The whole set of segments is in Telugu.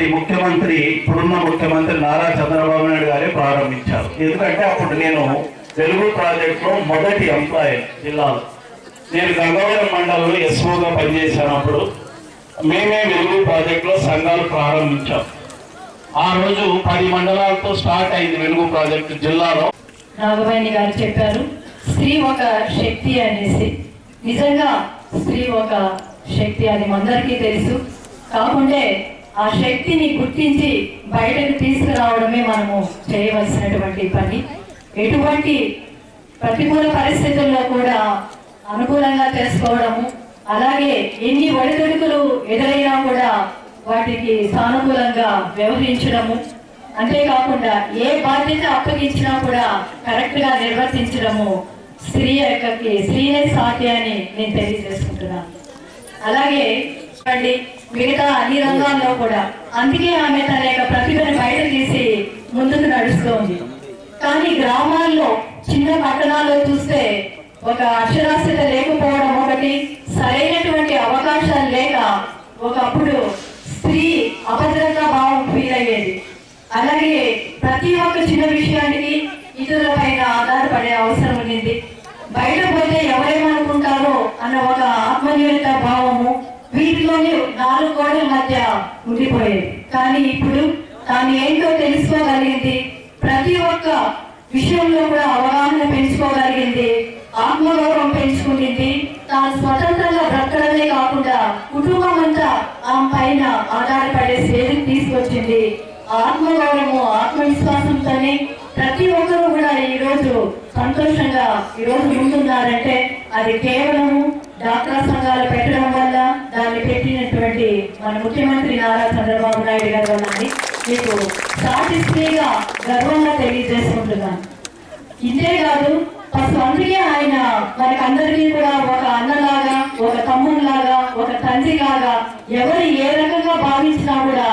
అప్పటి ముఖ్యమంత్రి ఇప్పుడున్న ముఖ్యమంత్రి నారా చంద్రబాబు నాయుడు గారే ప్రారంభించారు. ఎందుకంటే అప్పుడు నేను తెలుగు ప్రాజెక్టులో మొదటి ఎంప్లాయీ జిల్లాలో. నేను గంగవరం మండలంలో ఎస్ఓగా పనిచేసినప్పుడు అప్పుడు. మేమే వెలుగు ప్రాజెక్టులో సంఘాలు ప్రారంభించాం. ఆ రోజు పది మండలాలతో స్టార్ట్ అయింది వెలుగు ప్రాజెక్టు జిల్లాలో. నాగవేణి గారు చెప్పారు స్త్రీ ఒక శక్తి అనేసి. నిజంగా స్త్రీ ఒక శక్తి అది మనందరికీ తెలుసు. కాకుంటే ఆ శక్తిని గుర్తించి బయటకు తీసుకురావడమే మనము చేయవలసినటువంటి పని. ఎటువంటి ప్రతికూల పరిస్థితుల్లో కూడా అనుకూలంగా చేసుకోవడము అలాగే ఎన్ని ఒడిదుడుకులు ఎదురైనా కూడా వాటికి సానుకూలంగా వ్యవహరించడము. అంతేకాకుండా ఏ బాధ్యత అప్పగించినా కూడా కరెక్ట్గా నిర్వర్తించడము స్త్రీ యొక్కకి స్త్రీనే సాధ్యాన్ని అని నేను తెలియజేసుకుంటున్నాను. అలాగే చూడండి, మిగతా అన్ని రంగాల్లో కూడా. అందుకే ఆమె తన యొక్క ప్రతిభను బయట తీసి ముందుకు నడుస్తోంది. కానీ గ్రామాల్లో చిన్న పట్టణాల్లో చూస్తే ఒక అక్షరాస్యత లేకపోవడం ఒకటి సరైన అవకాశాలు లేక ఒకప్పుడు స్త్రీ అభద్రతా భావం ఫీల్ అయ్యేది అలాగే ప్రతి ఒక్క చిన్న విషయానికి ఇతరుల పైన ఆధారపడే అవసరం ఉండింది బయట పోతే ఎవరేమనుకుంటారో అన్న ఒక ఆత్మన్యూనత భావము వీటిలోనే నాలుగు గోడల మధ్య ఉండిపోయేది కానీ ఇప్పుడు తాను ఏంటో తెలుసుకోగలిగింది ప్రతి ఒక్క విషయంలో కూడా అవగాహన పెంచుకోగలిగింది ఆత్మగౌరవం పెంచుకుంటుంది తాను స్వతంత్రంగా బ్రతకడమే కాకుండా కుటుంబం అంతా ఆమె పైన ఆధారపడే స్టేజ్కి తీసుకొచ్చింది. ఆత్మగౌరవము ఆత్మవిశ్వాసంతోనే ప్రతి ఒక్కరూ కూడా ఈ రోజు సంతోషంగా ఈ రోజు ముందున్నారంటే అది కేవలం డాక్టర్ సంఘాలు పెట్టడం వల్ల దాన్ని పెట్టినటువంటి మన ముఖ్యమంత్రి నారా చంద్రబాబు నాయుడు గారు వల్లని మీకు సాటిస్ఫీగా గర్వంగా తెలియజేసుకుంటున్నాను ఇంతే కాదు ఫస్ట్ అందుకే ఆయన మనకందరికీ కూడా ఒక అన్నలాగా ఒక తమ్ముళ్ళలాగా ఒక ఎవరు ఏ రకంగా భావించినా కూడా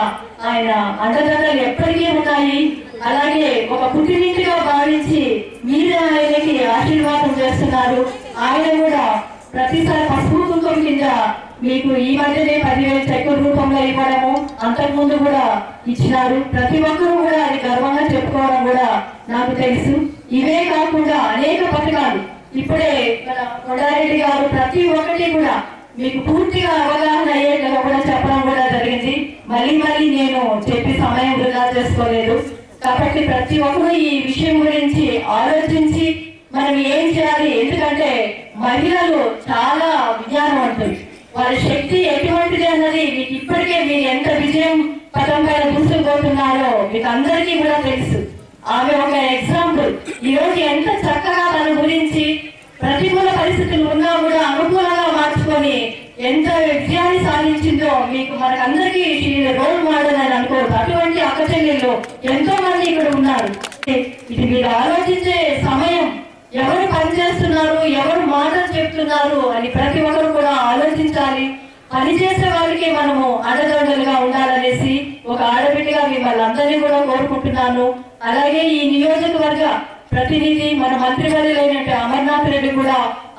ఆయన అండదండలు ఎప్పటికీ ఉన్నాయి అలాగే ఒక పుట్టినింటిగా భావించి మీరు ఆయనకి ఆశీర్వాదం చేస్తున్నారు. ఆయన కూడా ప్రతిసారి పసుపు కుంకుమ కింద మీకు ఈ మధ్యనే పదివేల చెక్కుల రూపంలో ఇవ్వడము అంతకుముందు కూడా ఇచ్చినారు. ప్రతి ఒక్కరూ కూడా అది గర్వంగా చెప్పుకోవడం కూడా నాకు తెలుసు. ఇవే కాకుండా అనేక పథకాలు. ఇప్పుడే మన కొండారెడ్డి గారు ప్రతి ఒక్కటి కూడా మీకు పూర్తిగా అవగాహన అయ్యేట్టుగా కూడా చెప్పడం కూడా జరిగింది. మళ్ళీ మళ్ళీ నేను చెప్పి సమయం వృధా చేసుకోలేదు. కాబట్టి ప్రతి ఒక్కరూ ఈ విషయం గురించి ఆలోచించి మనం ఏం చేయాలి? ఎందుకంటే మహిళలు చాలా విజ్ఞానవంతులు. వారి శక్తి ఎటువంటిది అన్నది మీకు ఇప్పటికే మీరు ఎంత విజయం పదం పైన దూసుకుపోతున్నారో మీకు అందరికీ కూడా తెలుసు. ఆమె ఒక ఎగ్జాంపుల్ ఈ రోజు ఎంత చక్కగా తన గురించి ప్రతికూల పరిస్థితులు ఉన్నా కూడా అనుకూలంగా మార్చుకొని ఎంత విజయాన్ని సాధించిందో మీకు మనకందరికీ రోల్ మోడల్ అని అనుకోవద్దు. అటువంటి అక్క చెల్లెళ్ళు ఎంతో మంది ఇక్కడ ఉన్నారు. ఇది మీరు ఆలోచించే సమయం. ఎవరు పనిచేస్తున్నారు ఎవరు మాటలు చెప్తున్నారు అని ప్రతి ఒక్కరు కూడా ఆలోచించాలి. పనిచేసే వారికి మనము అండదండలుగా ఉండాలనేసి ఒక ఆడబిడ్డగా మిమ్మల్ని అందరినీ కూడా కోరుకుంటున్నాను. అలాగే ఈ నియోజకవర్గ ప్రతినిధి మన మంత్రివర్యులైనట్టు అమర్నాథ్ రెడ్డి కూడా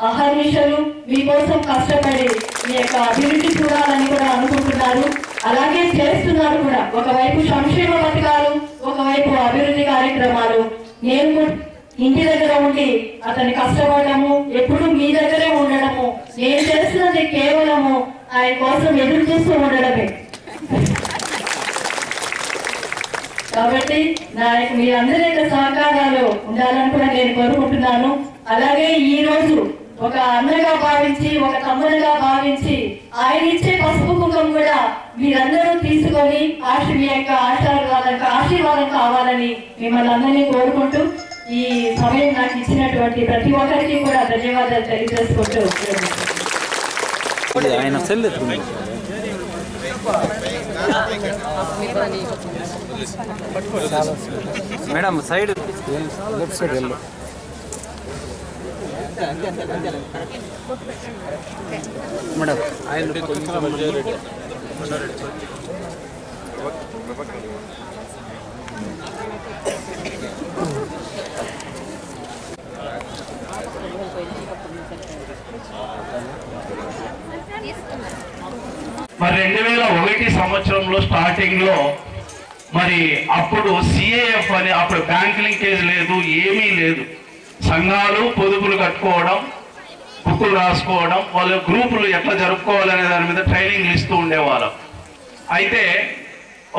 అహర్నిశలు మీకోసం కష్టపడి మీ యొక్క అభివృద్ధి చూడాలని కూడా అనుకుంటున్నారు. అలాగే చేస్తున్నారు కూడా. ఒకవైపు సంక్షేమ పథకాలు ఒకవైపు అభివృద్ధి కార్యక్రమాలు. నేను ఇంటి దగ్గర ఉండి అతని కష్టపడము ఎప్పుడు మీ దగ్గరే ఉండడము నేను చేస్తున్నది కేవలము ఆయన కోసం ఎదురు చూస్తూ ఉండడమే. కాబట్టి నా మీ అందరి యొక్క సహకారాలు ఉండాలని కూడా నేను కోరుకుంటున్నాను. అలాగే ఈ రోజు ఒక అన్నగా భావించి ఒక తమ్ముడుగా భావించి ఆయన ఇచ్చే పసుపు కుంకుమ కూడా మీరందరూ తీసుకొని ఆశ మీ యొక్క ఆశీర్వాదం ఆశీర్వాదం కావాలని మిమ్మల్ని అందరినీ కోరుకుంటూ ఈ సమయం నాకు ఇచ్చినటువంటి ప్రతి ఒక్కరికి కూడా ధన్యవాదాలు తెలియజేసుకుంటూ ఆయన cell ఎత్తుకుంది. Madam side. Left side వెళ్ళు మేడం. ఆయన మరి రెండు వేల ఒకటి సంవత్సరంలో స్టార్టింగ్లో మరి అప్పుడు సిఏఎఫ్ అని అప్పుడు బ్యాంక్ లింకేజ్ లేదు ఏమీ లేదు. సంఘాలు పొదుపులు కట్టుకోవడం బుక్కులు రాసుకోవడం వాళ్ళ గ్రూపులు ఎట్లా జరుపుకోవాలనే దాని మీద ట్రైనింగ్లు ఇస్తూ ఉండేవాళ్ళం. అయితే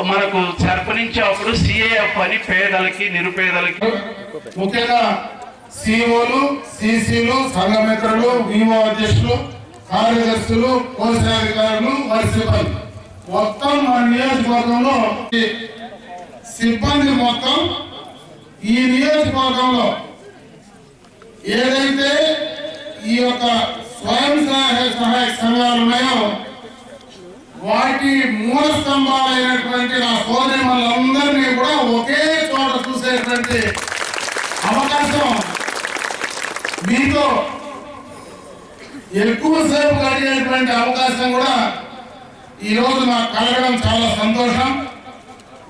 మనకు సర్పనించే అప్పుడు సిఏఎఫ్ అని పేదలకి నిరుపేదలకి ముఖ్యంగా సిఓలు సిసిలు సంఘమిత్రులు వివో అధ్యక్షులు కార్యదర్శులు పోలీసు అధికారులు వారి సిబ్బంది. మొత్తం మన నియోజకవర్గంలో సిబ్బంది మొత్తం ఈ నియోజకవర్గంలో ఏదైతే ఈ యొక్క స్వయం సహాయ సహాయక సంఘాలు ఉన్నాయో వాటి మూల స్తంభాలైనటువంటి నా సోదరిమలందరినీ కూడా ఒకే చోట చూసేటువంటి అవకాశం మీతో ఎక్కువసేపు గడిగేటువంటి అవకాశం కూడా ఈ రోజు నాకు కలగడం చాలా సంతోషం.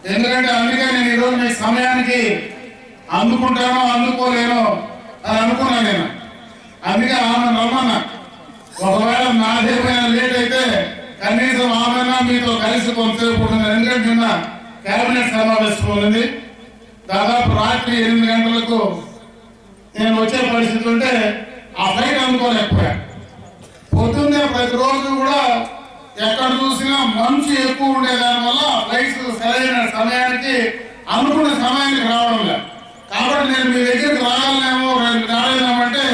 ఎందుకంటే అందుకే నేను ఈరోజు మీ సమయానికి అందుకుంటానో అందుకోలేనో అని అనుకున్నా నేను. అందుకే ఆమె రమ్మన్నా. ఒకవేళ నాదేమైనా లేట్ అయితే కనీసం ఆమెనా మీతో కలిసి కొంతసేపు ఉంటుంది ఎందుకంటే నిన్న కేబినెట్ సమావేశం ఉంది దాదాపు రాత్రి ఎనిమిది గంటలకు నేను వచ్చే పరిస్థితి ఉంటే ఆ ఫ్లైట్ అనుకోలేకపోయా పొద్దున్నే ప్రతిరోజు కూడా ఎక్కడ చూసినా మంచు ఎక్కువ ఉండేదాని వల్ల ఫ్లైట్స్ సరైన సమయానికి అనుకున్న సమయానికి రావడం లేదు. కాబట్టి నేను మీ దగ్గరికి రాగలనేమో రేపు రాలేదేమంటే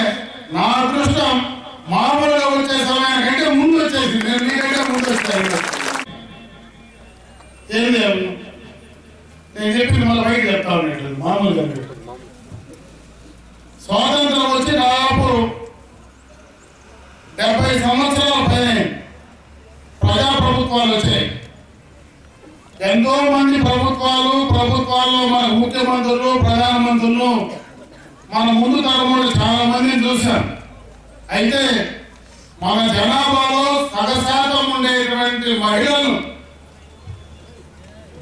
నా అదృష్టం మామూలుగా వచ్చే సమయానికంటే ముందు వచ్చేసి నేను మీకంటే ముందు వచ్చాను ఏం నేను చెప్పింది మళ్ళీ బయట చెప్తా ఉన్నట్లేదు మామూలుగా స్వాతంత్రం వచ్చి దాదాపు డెబ్బై సంవత్సరాలు ప్రభుత్వాలు వచ్చాయి ఎంతో మంది ప్రభుత్వాలు ప్రభుత్వాల్లో మన ముఖ్యమంత్రులు ప్రధానమంత్రులు మన ముందు తరములు చాలా మందిని చూశాం. అయితే మన జనాభాలో సగశాతం ఉండేటువంటి మహిళలు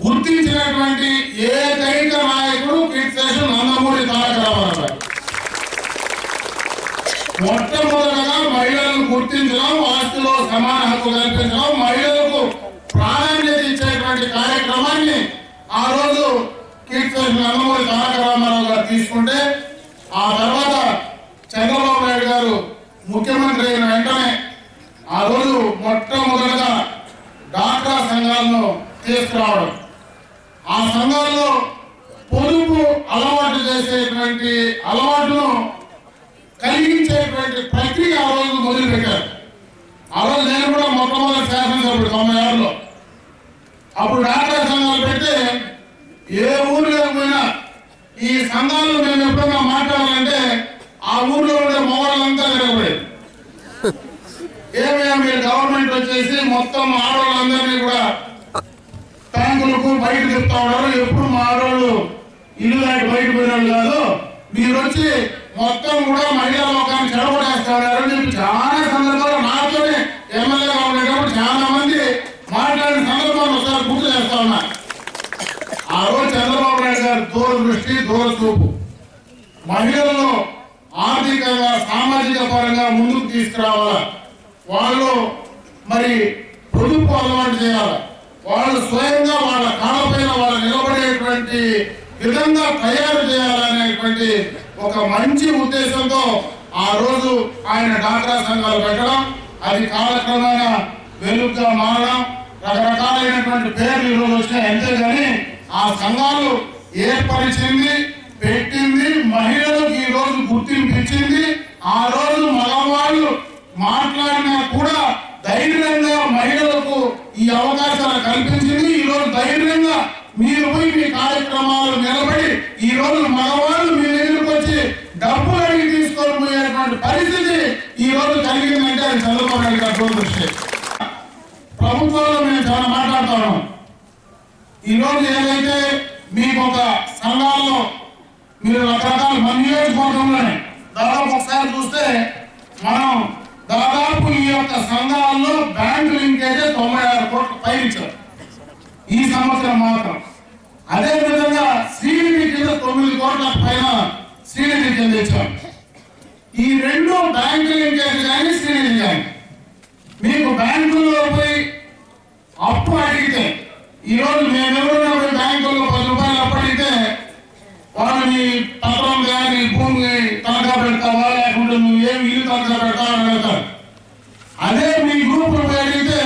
గుర్తించినటువంటి ఏకైక నాయకుడు కీర్తిశేషు నందమూరి తారక రామారావు మొట్టమొదటగా మహిళలను గుర్తించడం ఆస్తిలో సమాన హక్కు కల్పించడం మహిళలకు ప్రాధాన్యత ఇచ్చేటువంటి కార్యక్రమాన్ని ఆ రోజు కీర్తి నందమూరి తారక రామారావు గారు తీసుకుంటే ఆ తర్వాత చంద్రబాబు నాయుడు గారు ముఖ్యమంత్రి అయిన వెంటనే ఆ రోజు మొట్టమొదటగా డాక్రా సంఘాలను తీసుకురావడం. ఆ సంఘాల్లో పొదుపు అలవాటు చేసేటువంటి అలవాటును కలిగించేటువంటి ప్రక్రియ ఆ రోజు మొదలు పెట్టారు ఆ రోజు నేను కూడా మొట్టమొదటి శాసనసభ్యుడు తొంభై ఆరులో అప్పుడు డాక్టర్ సంఘాలు పెడితే ఏ ఊరిలో పోయినా ఈ సంఘాలు మేము ఎప్పుడన్నా మాట్లాడాలంటే ఆ ఊర్లో ఉండే మొగళ్ళంతా తిరగబడేది ఏమయ్యా మీరు గవర్నమెంట్ వచ్చేసి మొత్తం ఆడవాళ్ళందరినీ కూడా ట్యాంకులకు బయట చెప్తా ఉన్నారు. ఎప్పుడు మా ఆడవాళ్ళు ఇల్లు దాటి బయట పోయినారు కాదు. మీరు వచ్చి మొత్తం కూడా మహిళా లోకాన్ని చెడగొట్టేస్తా నేను చాలా సందర్భాలు నాతోనే ఎమ్మెల్యేగా ఉండేటప్పుడు చాలా మంది మాట్లాడిన సందర్భాలు ఒకసారి గుర్తు చేస్తా ఉన్నారు ఆ రోజు చంద్రబాబు నాయుడు గారు దూరదృష్టి దృష్టి మహిళలను ఆర్థికంగా సామాజిక పరంగా ముందుకు తీసుకురావాలా? వాళ్ళు మరి పొదుపు అలవాటు చేయాలి? వాళ్ళు స్వయంగా వాళ్ళ కాళ్ళపైన వాళ్ళు నిలబడేటువంటి విధంగా తయారు చేయాలనేటువంటి ఒక మంచి ఉద్దేశంతో ఆ రోజు ఆయన డాక్రా సంఘాలు పెట్టడం అది కాలక్రమేణా వెలుగుగా మారడం రకరకాలైనటువంటి పేర్లు ఈరోజు వచ్చినాయి. అంతేగాని ఆ సంఘాలు ఏర్పరిచింది పెట్టింది మహిళలకు ఈ రోజు గుర్తింపు ఇచ్చింది. ఆ రోజు మగవాళ్ళు మాట్లాడినా కూడా ధైర్యంగా మహిళలకు ఈ అవకాశాలు కల్పించింది. ఈ రోజు ధైర్యంగా మీరు పోయి మీ కార్యక్రమాలు నిలబడి ఈ రోజు మగవాళ్ళు మీ డబ్బులు అడిగి తీసుకొని పోయేటువంటి పరిస్థితి ఈ రోజు కలిగిందంటే అది చదువుకోవడానికి నాయుడు గారి ప్రభుత్వంలో మేము చాలా మాట్లాడుతున్నాం. ఈరోజు ఏదైతే మీకు ఒక సంఘాల్లో మీరు రకరకాల మన నియోజకవర్గంలోనే దాదాపు ఒకసారి చూస్తే మనం దాదాపు ఈ యొక్క సంఘాల్లో బ్యాంక్ లింకేజే తొంభై ఆరు కోట్లు పైనిచ్చారు ఈ సంవత్సరం మాత్రం. అదే విధంగా శ్రీనిధి కింద తొమ్మిది కోట్ల పైన శ్రీనిధి కింద ఈ రెండు బ్యాంకు లింకేజ్ కానీ శ్రీనిధి కానీ మీకు బ్యాంకుల్లో పోయి అప్పు అడిగితే ఈరోజు రోజు బ్యాంకుల్లో పది రూపాయలు అప్పు అడిగితే వాళ్ళు మీ పత్రం కానీ భూమి తనఖా పెడతావా లేకుంటే నువ్వు ఏమి ఇల్లు తనఖా పెడతావా అని అడుగుతారు అదే మీ గ్రూప్ అడిగితే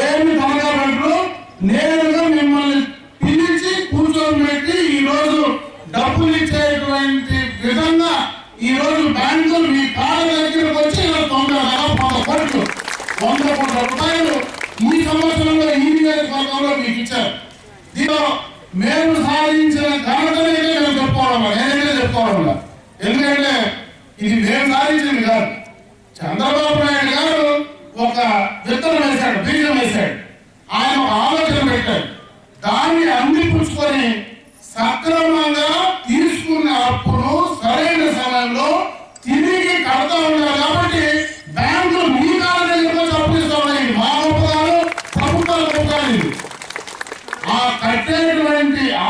ఏమి తనఖా పెట్టరు నేరుగా మిమ్మల్ని పిలిచి కూర్చోబెట్టి ఈ రోజు డబ్బులు ఇచ్చేటువంటి విధంగా ఈ రోజు బ్యాంకులు మీ కాళ్ళ దగ్గరకు వచ్చి ఇలా తొంభై దాదాపు వంద కోట్లు వంద కోట్ల రూపాయలు ఈ సంవత్సరంలో ఈ నియోజకవర్గంలో మీకు ఇచ్చారు దీనిలో మేము సాధించిన ఘనతనే మేము చెప్పుకోవాలమ్మా వల్ల, నేనైతే చెప్పుకోవడం ఎందుకంటే ఇది మేము సాధించింది కాదు. చంద్రబాబు నాయుడు గారు ఒక విత్తనం వేశాడు బీజం వేశాడు. ఆయన ఒక ఆలోచన పెట్టాడు. దాన్ని అందిపుచ్చుకొని సక్రమంగా తీసుకున్న అప్పును సరైన సమయంలో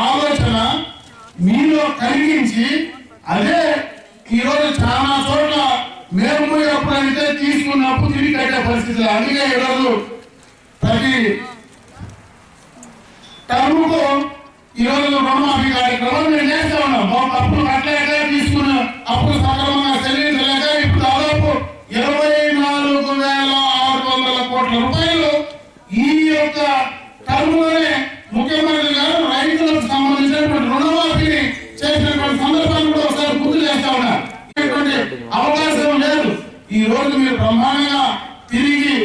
ఆలోచన మీలో కలిగించి అదే ఈరోజు చాలా చోట్ల మేము పోయినప్పుడైతే తీసుకున్న అప్పు తిరిగి కట్టే పరిస్థితి అందుకే ఈరోజు ప్రతి టర్ముకు ఈరోజు రుణమాఫీ కార్యక్రమం మేము చేస్తా ఉన్నాం. ఒక అప్పులు కట్టలేక తీసుకున్న అప్పులు సక్రమంగా చెల్లించలేక ఇప్పుడు దాదాపు ఇరవై నాలుగు వేల ఆరు వందల కోట్ల రూపాయలు ఈ యొక్క టర్ములోనే ముఖ్యమంత్రి గారు రైతులకు సంబంధించినటువంటి రుణమాఫీని చేసినటువంటి సందర్భాన్ని కూడా ఒకసారి గుర్తు చేస్తా ఉన్నారు ఇటువంటి అవకాశం లేదు ఈ రోజు మీరు బ్రహ్మాండంగా తిరిగి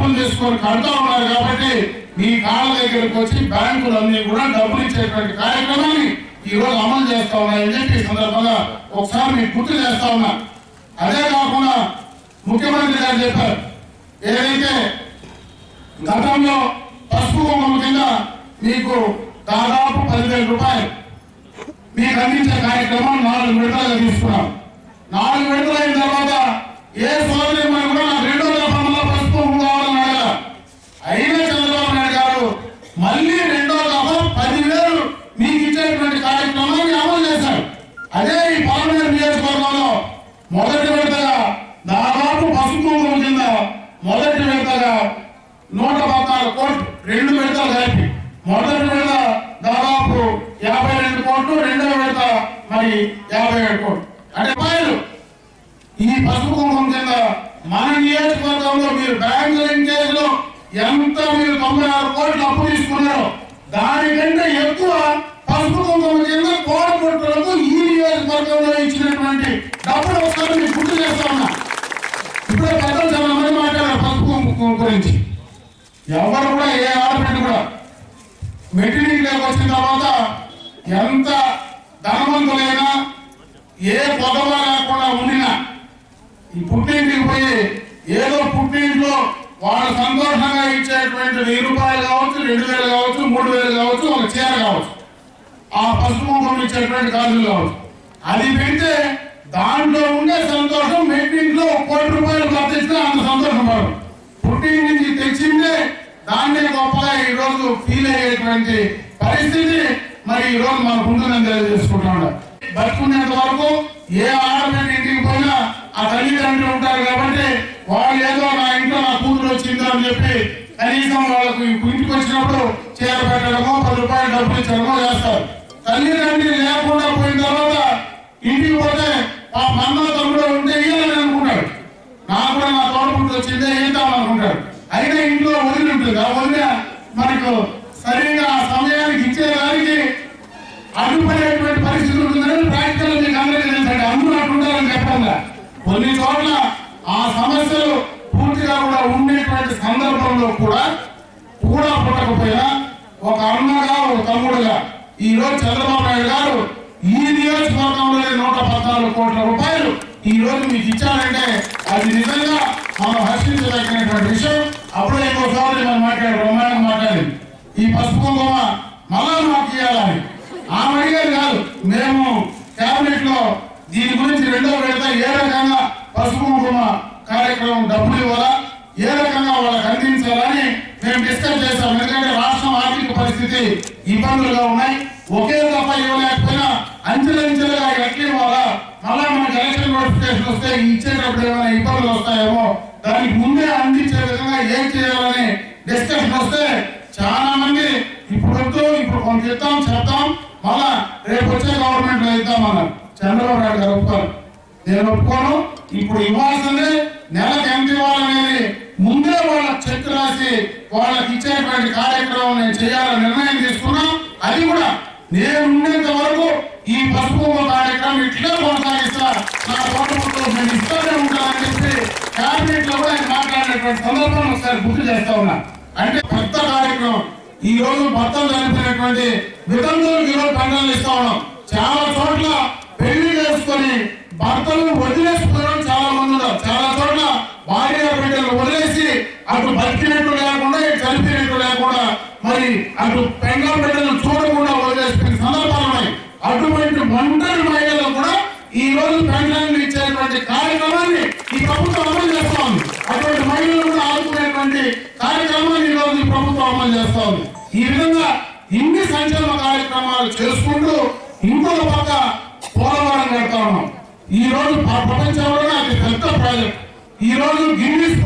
డబ్బులు తీసుకొని కడతా ఉన్నారు కాబట్టి మీ కాళ్ళ దగ్గరకు వచ్చి బ్యాంకులు అన్ని కూడా డబ్బులు ఇచ్చేటువంటి కార్యక్రమాన్ని ఈ రోజు అమలు చేస్తా ఉన్నాయని చెప్పి సందర్భంగా ఒకసారి మీకు గుర్తు చేస్తా ఉన్నా. అదే కాకుండా ముఖ్యమంత్రి గారు చెప్పారు ఏదైతే గతంలో పసుపు కుంకుమ కింద మీకు దాదాపు పదివేల రూపాయలు మీకు అందించే కార్యక్రమం నాలుగు విడతలుగా తీసుకున్నాం. నాలుగు విడతలు అయిన తర్వాత ఏ సోదరి కూడా నాకు రెండు వందల పంతొమ్మిదిలో పసుపు కుంకుమ కావాలని అడగల అయినా చంద్రబాబు నాయుడు గారు మళ్ళీ రెండో దఫా పదివేలు మీకు ఇచ్చేటువంటి కార్యక్రమాన్ని అమలు చేశారు అదే ఈ పార్లమెంట్ నియోజకవర్గంలో మొదటి విడతగా దాదాపు పసుపు కింద మొదటి విడతగా నూట పద్నాలుగు కోట్లు రెండు విడతలు కలిపి. మొదటి విడత దాదాపు యాభై రెండు కోట్లు రెండవ విడత మరి యాభై ఏడు కోట్లు. అంటే రూపాయలు ఈ పసుపు కుంకుమ కింద మన నియోజకవర్గంలో మీరు బ్యాంక్ లింకేజ్లో ఎంత మీరు తొంభై ఆరు కోట్లు అప్పు తీసుకున్నారో దానికంటే ఎక్కువ పసుపు కుంకుమ కింద కోడపుట్టులకు ఈ నియోజకవర్గంలో ఇచ్చినటువంటి డబ్బులు ఒకసారి మీకు గుర్తు చేస్తా ఉన్నా. ఇప్పుడు పెద్దలు చాలా మంది మాట్లాడారు పసుపు గురించి. ఎవరు కూడా ఏ ఆడపిల్ల కూడా మెటీరియల్లోకి వచ్చిన తర్వాత ఎంత ధనవంతులైనా ఏ పొదవ లేకుండా ఉండినా ఈ పుట్టింటికి పోయి ఏదో పుట్టింట్లో వాళ్ళు సంతోషంగా ఇచ్చేటువంటి వెయ్యి రూపాయలు కావచ్చు రెండు వేలు కావచ్చు మూడు వేలు కావచ్చు ఒక చీర కావచ్చు. ఆ పసుపు ఇచ్చేటువంటి గాజులు కావచ్చు. అది పెడితే దాంట్లో ఉండే సంతోషం మెట్టింట్లో ఒక కోటి రూపాయలు ఖర్చిస్తే అంత సంతోషం పడరు పుట్టింటి నుంచి తెచ్చిందే దాన్నే గొప్పగా ఈ రోజు ఫీల్ అయ్యేటువంటి పరిస్థితి మరి ఈ రోజు మన ముందు తెలియజేసుకుంటున్నాడు బతుకునేంత వరకు ఏ ఆడపిల్ల ఇంటికి పోయినా ఆ తల్లిదండ్రులు ఉంటారు కాబట్టి వాళ్ళు ఏదో నా ఇంట్లో నా కూతురు వచ్చిందో అని చెప్పి కనీసం వాళ్ళకు ఇంటికి వచ్చినప్పుడు చీర పెట్టడమో పది రూపాయలు డబ్బులు ఇచ్చడమో చేస్తారు. తల్లిదండ్రులు లేకుండా పోయిన తర్వాత ఇంటికి పోతే ఆ మన్న తమ్ముడు ఉంటే ఇయ్యాలని అనుకుంటాడు నాకు కూడా నా తోడపుట్టు వచ్చిందే ఏంటాం అనుకుంటాడు అయినా ఇంట్లో వదిలి ఉంటుంది ఆ వదిన మనకు సరిగా ఆ సమయానికి ఇచ్చేదానికి అడ్డుపడేటువంటి పరిస్థితులు ఉంటుందని ప్రాక్టికల్ మీకు అందరికీ తెలుసండి అందరూ అట్లుంటారని చెప్పాలా కొన్ని చోట్ల ఆ సమస్యలు పూర్తిగా కూడా ఉండేటువంటి సందర్భంలో కూడా కూడా పుట్టకపోయినా ఒక అన్నగా ఒక తమ్ముడుగా. ఈ రోజు చంద్రబాబు నాయుడు గారు ఈ నియోజకవర్గంలో నూట పద్నాలుగు కోట్ల రూపాయలు ఈ రోజు మీకు ఇచ్చారంటే అది నిజంగా మనం హర్షించదగినటువంటి విషయం. అప్పుడే ఇంకో సోదరి మనం మాట్లాడారు బ్రహ్మాండంగా మాట్లాడింది. ఈ పసుపు కుంకుమ మళ్ళా మాకు ఇవ్వాలని. ఆమె అడిగేది కాదు మేము కేబినెట్లో దీని గురించి రెండో విడత ఏ రకంగా పసుపు కుంకుమ కార్యక్రమం డబ్బులు ఇవ్వాలా? ఏ రకంగా వాళ్ళకి అందించాలని మేము డిస్కస్ చేశాం. ఎందుకంటే రాష్ట్రం ఆర్థిక పరిస్థితి ఇబ్బందులుగా ఉన్నాయి. ఒకే దఫా ఇవ్వలేకపోయినా అంచెలంచెలుగా ఎట్లా ఇవ్వాలా? మళ్ళా మనకి ఎలక్షన్ నోటిఫికేషన్ వస్తే ఇచ్చేటప్పుడు ఏమైనా ఇబ్బందులు వస్తాయేమో? దానికి ముందే అందించే విధంగా ఏం చేయాలని డిస్కషన్ వస్తే చాలా మంది ఇప్పుడు వద్దు ఇప్పుడు కొంత ఇద్దాం చెప్తాం. మళ్ళా రేపు వచ్చే గవర్నమెంట్లో ఇద్దామన్నారు చంద్రబాబు నాయుడు గారు ఒప్పుకోను నేను ఒప్పుకోను. ఇప్పుడు ఇవ్వాల్సింది నెలకు ఎంత ఇవ్వాలనేది ముందే వాళ్ళ చెక్ రాసి వాళ్ళకి ఇచ్చేటువంటి కార్యక్రమం నేను చేయాలని నిర్ణయం తీసుకున్నా. అది కూడా నేను ఉండేంత వరకు ఈ పసుపు కార్యక్రమం ఇట్లే కొనసాగిస్తా. నా తోటపుట్లో నేను ఇస్తానే ఉంటానని చెప్పి క్యాబినెట్లో కూడా మాట్లాడేటువంటి సందర్భం ఒకసారి గుర్తు చేస్తా ఉన్నా. అంటే పెద్ద కార్యక్రమం. ఈ రోజు భర్తలు చనిపోయినటువంటి వితంతువులకు ఈరోజు పండుగలు ఇస్తా ఉన్నాం. చాలా చోట్ల పెళ్ళి చేసుకొని భర్తలు వదిలేసిపోవడం చాలా మంది ఉన్నారు. చాలా చోట్ల భార్య బిడ్డలు వదిలేసి అటు బతికినట్టు లేకుండా ఇటు లేకుండా మరి అటు పెంగ బిడ్డలు చూడకుండా వదిలేసిన సందర్భాలు ఉన్నాయి. అటువంటి ఒంటరి మహిళలు కూడా ఈ రోజు పెన్షన్లు ఇచ్చేటువంటి కార్యక్రమాన్ని ఈ ప్రభుత్వం అమలు చేస్తా ఉంది. అటువంటి మహిళలు కూడా ఆదుకునేటువంటి కార్యక్రమాన్ని ఈ రోజు ఈ ప్రభుత్వం అమలు చేస్తా ఉంది. ఈ విధంగా ఇన్ని సంక్షేమ కార్యక్రమాలు చేసుకుంటూ ఇంకొక పక్క పోలవరం కడతా ఉన్నాం. ఈ రోజు ప్రపంచంలోనే అది పెద్ద ప్రాజెక్ట్. ఈ రోజు గిన్నీస్